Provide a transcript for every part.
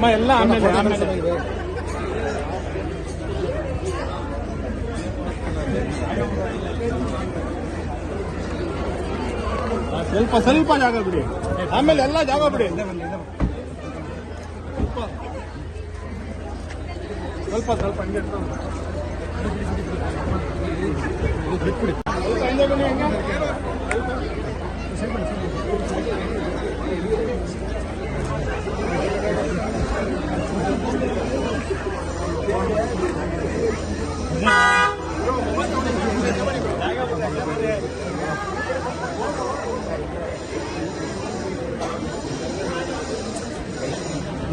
ಅಮ್ಮ ಎಲ್ಲ ಆಮೇಲೆ ಆಮೇಲೆ. ಸ್ವಲ್ಪ ಸ್ವಲ್ಪ ಜಾಗ ಬಿಡಿ. ಆಮೇಲೆ ಎಲ್ಲ ಜಾಗ ಬಿಡಿ. ಸ್ವಲ್ಪ. ಸ್ವಲ್ಪ ಸ್ವಲ್ಪ ಹಂಗೆ.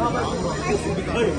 ಬಿಟ್ಬಿಡಿ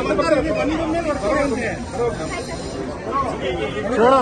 ಸ್ವಲ್ಪ ಬಂದ್ರೆ ಬನ್ನಿ ಹಂಗೆ. ನೋಡು